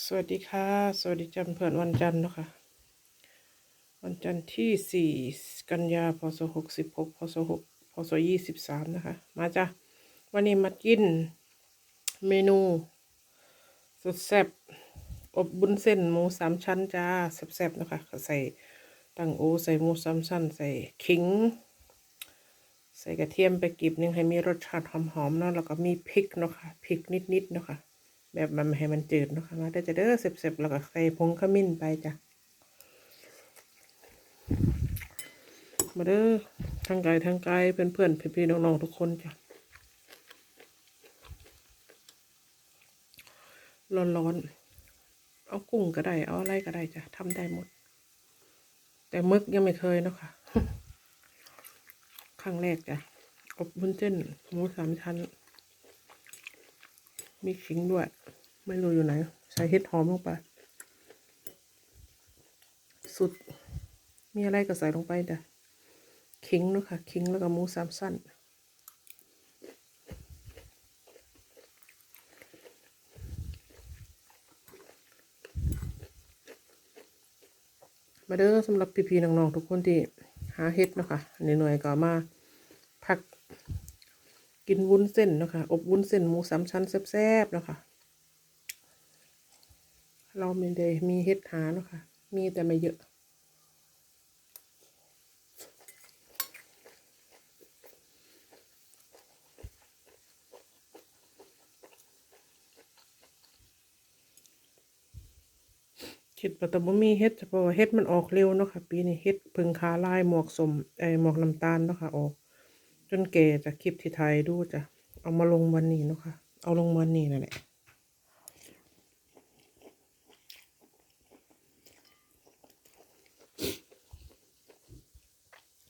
สวัสดีค่ะ สวัสดีจันเพื่อนวันจันทร์เนาะค่ะวันจันทร์ที่4กันยาพศ66พศ6พศ23นะคะ มาจ้ะ วันนี้มากิน เมนู สุดแซ่บอบบุญเส้นหมูสามชั้นจ้าแซ่บๆนะคะ ใส่ตังโอใส่หมูสามชั้น ใส่ขิง ใส่กระเทียมไปกรีบหนึงให้มีรสชาติหอมๆเนาะแล้วก็มีพริกเนาะค่ะพริกนิดๆเนาะค่ะ แบบมันไม่ให้มันจืดเนาะค่ะมาได้จะเด้อเสร็จๆแล้วก็ใส่ผงขมิ้นไปจ้ะมาเด้อทางไกลทางไกลเพื่อนๆพี่ๆน้องๆทุกคนจ้ะร้อนๆเอากุ้งก็ได้เอาอะไรก็ได้จ้ะทำได้หมด แต่มึกยังไม่เคยเนาะค่ะครั้งแรกจ้ะอบวุ้นเส้นหมูสามชั้น มีขิงด้วย ไม่รู้อยู่ไหน ใส่เห็ดหอมลงไป สุด มีอะไรก็ใส่ลงไปจ้ะขิงเนาะค่ะ ขิงแล้วก็หมูสามสั้นมาเด้อสำหรับพี่ๆน้องๆทุกคนที่หาเห็ดนะคะเหนื่อยๆก็มาพัก กินวุ้นเส้นนะคะ อบวุ้นเส้นหมูสามชั้นแซ่บๆนะคะ เราไม่ได้มีเห็ดหานะคะ มีแต่ไม่เยอะ คิดว่าแต่บ่มีเฮ็ดเพราะว่าเฮ็ดมันออกเร็วเนาะค่ะ ปีนี้เฮ็ดพึ่งขาลายหมวกสมไอหมวกน้ำตาลเนาะค่ะออก จนแก่จากคลิปที่ไทยดูจ้ะ เอามาลงวันนี้เนาะค่ะ เอาลงวันนี้นั่นแหละ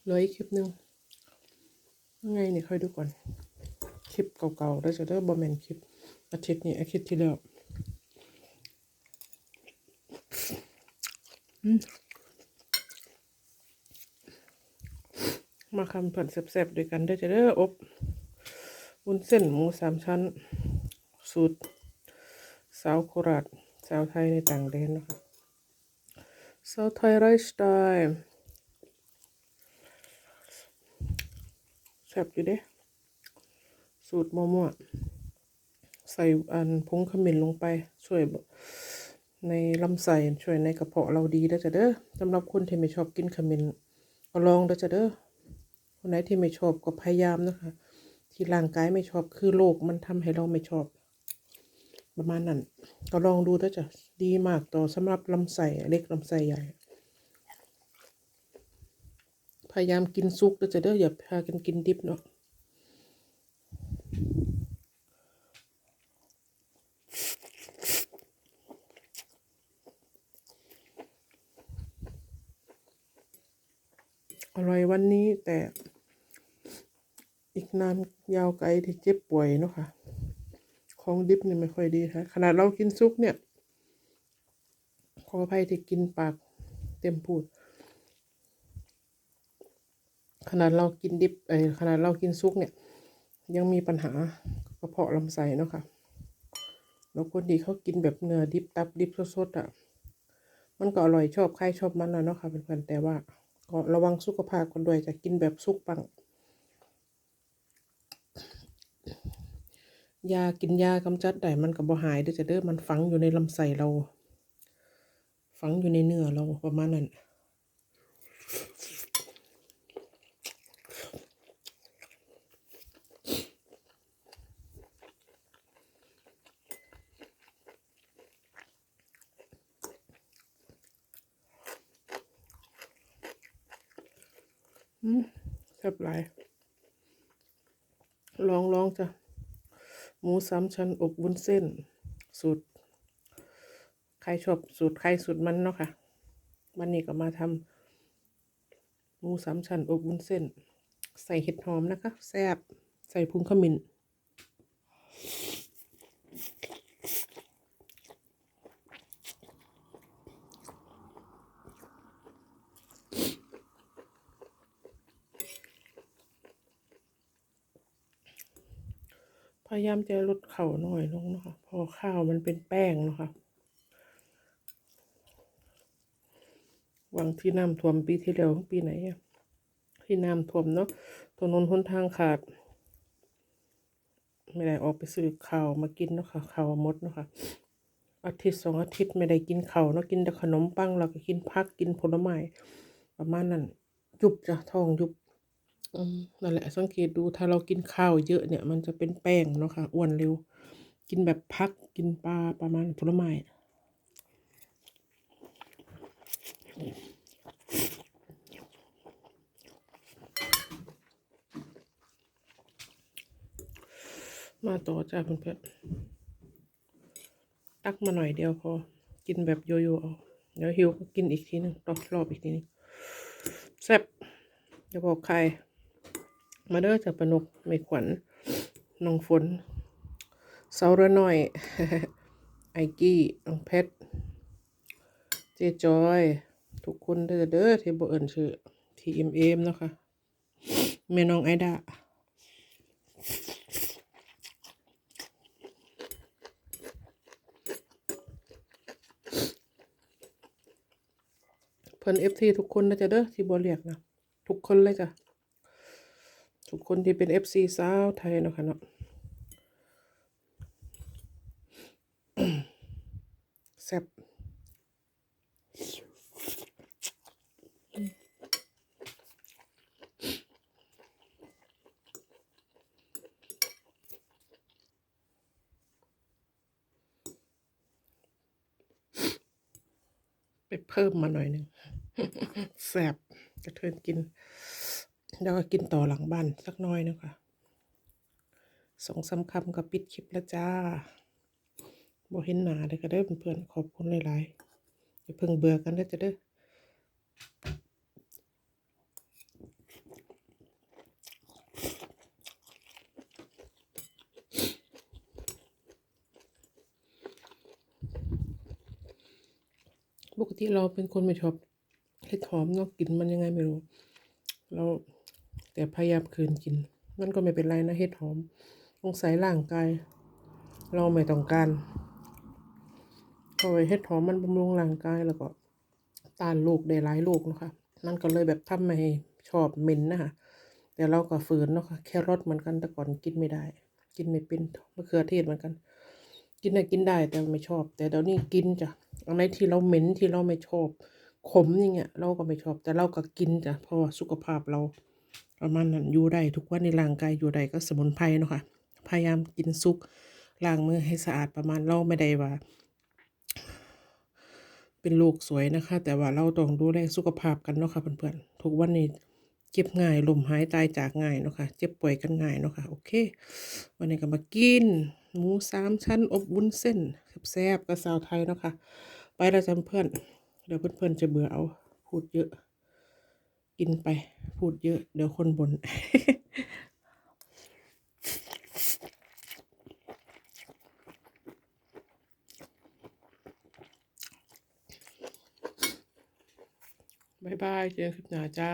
เหลืออีกคลิปหนึ่งยังไงเนี่ยค่อยดูก่อน คลิปเก่าๆได้จะเด้บอมเมนคลิป อาทิตย์นี้อาทิตย์ที่แล้วม มาคำผัดแซ่บๆด้วยกันได้จะเด้ออบวุ้นเส้นหมูสามชั้น สูตร สาวโคราชสาวไทยในต่างแดนนะคะสาวไทยไร้สไตล์แซ่บอยู่เด้ สูตรมั่วๆใส่อันผงขมิ้นลงไป ช่วยในลำไส้ช่วยในกระเพาะเราดีได้จ้ะเด้อสำหรับคนที่ไม่ชอบกินขมิ้นก็ลองได้จ้ะเด้อ คนไหนที่ไม่ชอบก็พยายามนะคะ ที่ร่างกายไม่ชอบคือโรคมันทำให้เราไม่ชอบ ประมาณนั้น ก็ลองดูด้วยจ้ะดีมากต่อสำหรับลำไส้เล็กลำไส้ใหญ่ พยายามกินซุกด้วจะเด้ออย่าพากันกินดิบเนาะอร่อยวันนี้แต่ นานยาวไกลที่เจ็บป่วยเนาะค่ะ ของดิบเนี่ยไม่ค่อยดีค่ะขนาดเรากินซุปเนี่ย ขออภัยที่กินปากเต็มพูด ขนาดเรากินดิบเออขนาดเรากินซุปเนี่ย ยังมีปัญหากระเพาะลำไส้เนาะค่ะแล้วคนที่เขากินแบบเนื้อดิบตับดิบสดๆอะ มันก็อร่อยชอบใครชอบมันนะเนาะค่ะเพื่อนๆแต่ว่าก็ระวังสุขภาพกันด้วยจะกินแบบสุกปัง ยากินยากำจัดได้มันก็บ่หายเด้อจ้ะเด้อมันฝังอยู่ในลำไส้เรา ฝังอยู่ในเนื้อเราประมาณนั้นอืมแซ่บหลายลองลองจ้ะ หมูสามชั้นอบวุ้นเส้น สูตร ใครชอบสูตรใครสูตรมันเนาะค่ะ วันนี้ก็มาทำหมูสามชั้นอบวุ้นเส้น ใส่เห็ดหอมนะคะ แซ่บใส่พุงขมิ้น พยายามจะลดเข่าหน่อยลงเนาะพอข้าวมันเป็นแป้งเนะคะหวังที่น้ำท่วมปีที่แล้วปีไหนอะที่น้ำท่วมเนาะถนนหนทางขาด ไม่ได้ออกไปซื้อข้าวมากินเนาะคะ่ะข้าวมดเนาะคะ่ะอาทิตย์สองอาทิตย์ไม่ได้กินข้าวเนาะกินแต่ขนมปังเราก็กินผักกินผลไม้ประมาณนั้นยุบจ้ะท้องยุบ นั่นแหละสังเกตดูถ้าเรากินข้าวเยอะเนี่ย มันจะเป็นแป้งเนาะค่ะอ้วนเร็ว กินแบบพักกินปลาประมาณผลไม้มาต่อจ้าเพื่อนๆตักมาหน่อยเดียวพอ กินแบบโยโย่เอาเดี๋ยวหิวก็กินอีกทีนึงรอบรอบอีกทีนึงแซ่บจะบอกใคร มาเด้อจากปนกไม่ขวัญน้องฝนเสาระน้อย ไอกี้น้องเพชรเจจอย ทุกคนเด้อเด้อที่บ่เอิ้นชื่อทีเอ็มเอ็มนะคะแม่น้องไอดาเพิ่นเอฟซีทุกคนนะจ๊ะเด้อที่บ่เรียกนะ ทุกคนเลยจ้ะ คนที่เป็นเอฟซีสาวไทยเนาะค่ะเนาะแซ่บไปเพิ่มมาหน่อยหนึ่งแซ่บกระเทินกิน แล้วก็กินต่อหลังบ้านสักน้อยนึงค่ะสองสามคำก็ปิดคลิปแล้วจ้าบ่เห็นหนาเลยก็ได้เพื่อนๆขอบคุณหลายๆอย่าเพิ่งเบื่อกันเด้จะเด้อปกติเราเป็นคนไม่ชอบเห็ดหอมเนาะกลิ่นมันยังไงไม่รู้ เรา แต่พยายามคืนกิน มันก็ไม่เป็นไรนะเห็ดหอมสงสัยร่างกาย เราไม่ต้องการเพราะเห็ดหอมมันบำรุงร่างกายแล้วก็ต้านโรคได้หลายโรคนะคะมันก็เลยแบบทำให้ชอบเหม็นนะคะแต่เราก็ฝืนเนาะค่ะแครอทเหมือนกันแต่ก่อนกินไม่ได้ กินไม่เป็นมะเขือเทศเหมือนกัน กินได้กินได้แต่ไม่ชอบ แต่เดี๋ยวนี้กินจ้ะอะไรที่เราเหม็นที่เราไม่ชอบ ขมอย่างเงี้ยเราก็ไม่ชอบ แต่เราก็กินจ้ะเพราะว่าสุขภาพเรา ประมาณนั้นอยู่ได้ทุกวันในร่างกายอยู่ได้ก็สมุนไพรเนาะค่ะ พยายามกินซุกล้างมือให้สะอาดประมาณเราไม่ได้ว่า เป็นลูกสวยนะคะ แต่ว่าเราต้องดูแลสุขภาพกันเนาะค่ะเพื่อนๆทุกวันนี้เจ็บง่ายลมหายตายจากง่ายเนาะค่ะเจ็บป่วยกันง่ายเนาะค่ะโอเค วันนี้ก็มากิน หมูสามชั้นอบวุ้นเส้นแซ่บกับสาวไทยเนาะค่ะไปแล้วจ้ะเพื่อนเดี๋ยวเพื่อนๆจะเบื่อเอาพูดเยอะ กินไป พูดเยอะ เดี๋ยวคนบน่นบายบาย เจอคลิปหน้าจ้า